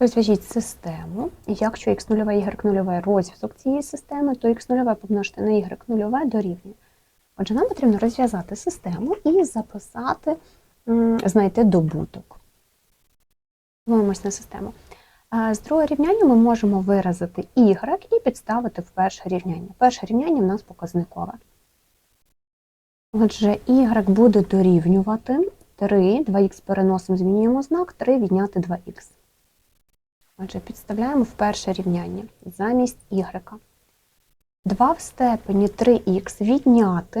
Розв'яжіть систему. Якщо x0 y0 розв'язок цієї системи, то x0 помножити на y0 дорівнює. Отже, нам потрібно розв'язати систему і записати, знайти добуток. Дивимось на систему. З другого рівняння ми можемо виразити y і підставити в перше рівняння. Перше рівняння в нас показникове. Отже, y буде дорівнювати 3, 2х переносимо, змінюємо знак, 3 відняти 2х. Отже, підставляємо в перше рівняння замість y. 2 в степені 3х відняти,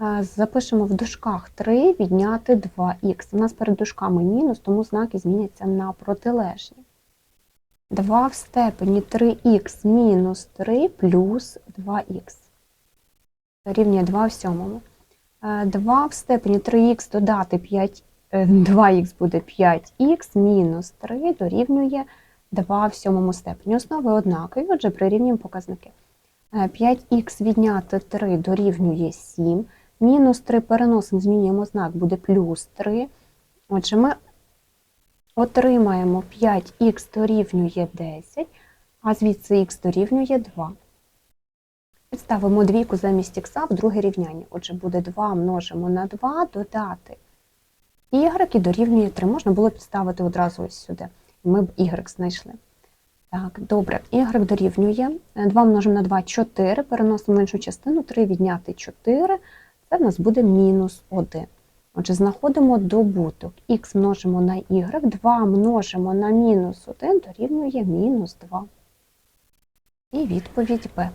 е, запишемо в дужках 3 відняти 2х. У нас перед дужками мінус, тому знаки зміняться на протилежні. 2 в степені 3х мінус 3 плюс 2х. Рівня 2 в сьомому. Е, 2 в степені 3х додати 5, 2х буде 5х мінус 3 дорівнює 2 в сьомому степені. Основи однакові, отже, прирівнюємо показники. Е, 5х відняти 3 дорівнює 7, мінус 3 переносимо, змінюємо знак, буде плюс 3. Отже, ми отримаємо 5х дорівнює 10, а звідси х дорівнює 2. Підставимо двійку замість х в друге рівняння. Отже, буде 2 множимо на 2, додати y і дорівнює 3. Можна було підставити одразу ось сюди. Ми б y знайшли. Так, добре, y дорівнює. 2 множимо на 2 4, переносимо в іншу частину, 3 відняти 4, це в нас буде мінус 1. Отже, знаходимо добуток. х множимо на y, 2 множимо на мінус 1 дорівнює мінус 2. І відповідь Б.